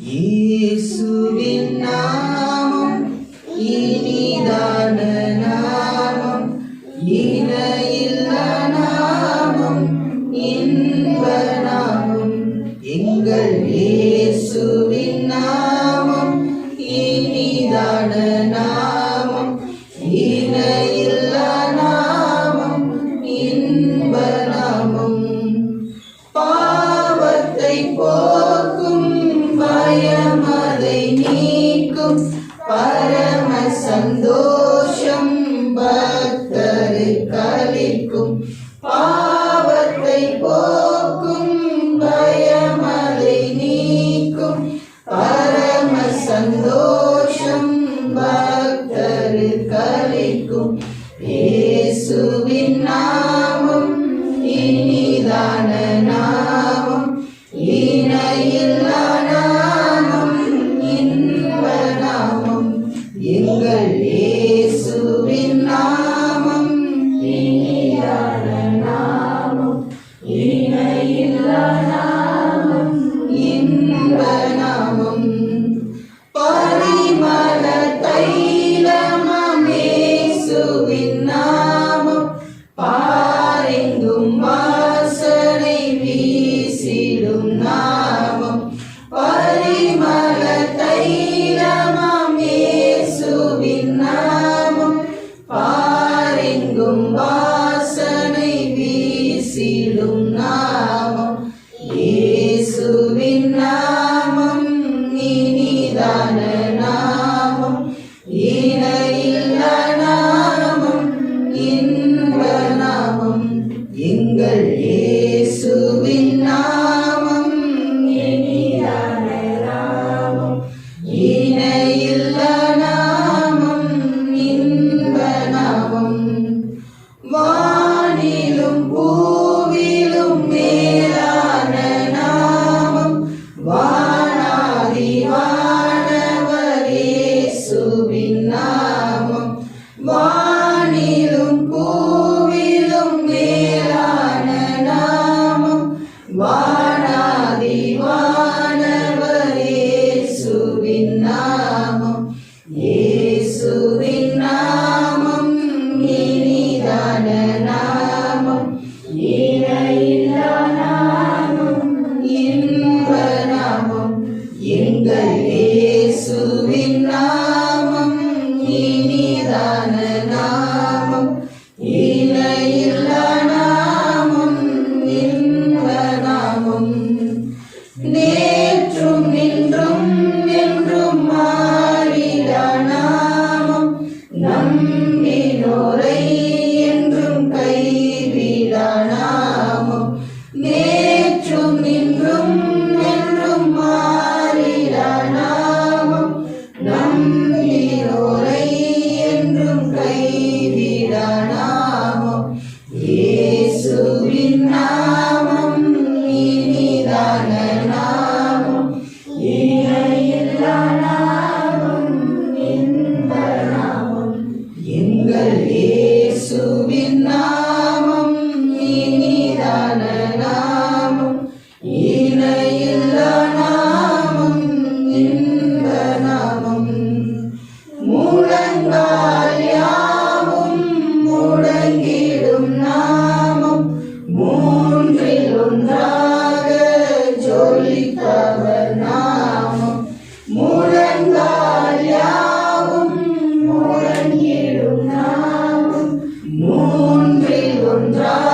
இயேசுவின் நாமம் இனிதான நாமம் இணையில்லா நாமம் இன்ப நாமம் எங்கள் இயேசுவின் நாமம் இனிதான நாமம் Bye. Amen. Sundar.